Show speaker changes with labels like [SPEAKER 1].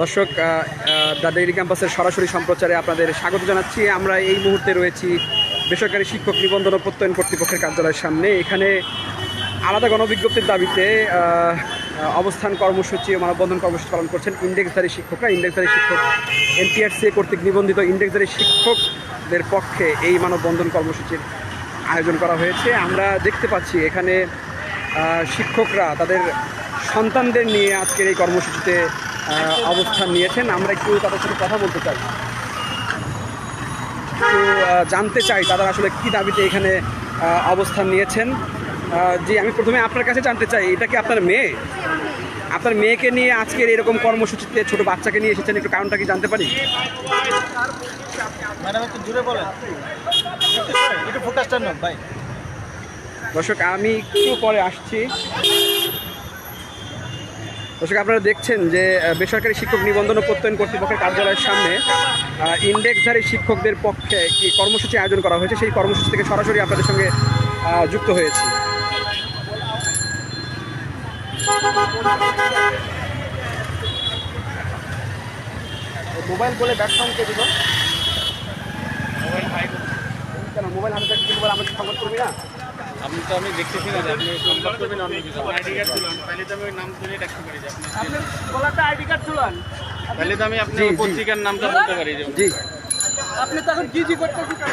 [SPEAKER 1] দর্শক ডেইলি ক্যাম্পাসের সরাসরি সম্প্রচারে আপনাদের স্বাগত জানাচ্ছি। আমরা এই মুহূর্তে রয়েছি বেসরকারি শিক্ষক নিবন্ধন ও প্রত্যয়ন কর্তৃপক্ষের কার্যালয়ের সামনে। এখানে আলাদা গণবিজ্ঞপ্তির দাবিতে অবস্থান কর্মসূচি মানববন্ধন কর্মসূচি পালন করছেন ইন্ডেক্সধারী শিক্ষকরা। ইন্ডেক্সধারী শিক্ষক এনটিআরসি কর্তৃক নিবন্ধিত ইন্ডেক্সধারী শিক্ষকদের পক্ষে এই মানববন্ধন কর্মসূচির আয়োজন করা হয়েছে। আমরা দেখতে পাচ্ছি এখানে শিক্ষকরা তাদের সন্তানদের নিয়ে আজকের এই কর্মসূচিতে অবস্থান নিয়েছেন। আমরা একটু তাদের সাথে কথা বলতে চাই। একটু জানতে চাই তারা আসলে কি দাবিতে এখানে অবস্থান নিয়েছেন। জি, আমি প্রথমে আপনার কাছে জানতে চাই, এটা কি আপনার মেয়ে? আপনার মেয়েকে নিয়ে আজকের এরকম কর্মসূচিতে ছোট বাচ্চাকে নিয়ে এসেছেন, একটু কারণটা কি জানতে পারি?
[SPEAKER 2] একটু একটু একটু
[SPEAKER 1] দর্শক, আমি একটু পরে আসছি। দর্শক, আপনারা দেখছেন যে বেসরকারি শিক্ষক নিবন্ধন ও প্রত্যয়ন কর্তৃপক্ষের কার্যালয়ের সামনে ইন্ডেক্সধারী শিক্ষকদের পক্ষে কি কর্মসূচি আয়োজন করা হয়েছে। সেই কর্মসূচি থেকে সরাসরি আপনাদের সঙ্গে যুক্ত হয়েছি। মোবাইল বলে কে দিল? কেন? মোবাইল হাতে থাকতে বলে আমাকে সংবাদ করবি না?
[SPEAKER 3] আমি তো আমি দেখতেছি না যে আপনি সংবাদ করবেন অন্য কিছু আইডি কার্ড তুলুন তাহলে তো আমি নাম ধরে ডাকতে পারি যে আপনি
[SPEAKER 4] গলাতে আইডি কার্ড চুলান
[SPEAKER 3] তাহলে তো আমি আপনার। পত্রিকার নামটা বলতে পারি যে
[SPEAKER 1] জি।
[SPEAKER 4] আপনি তখন কি জি করতেছেন কেন?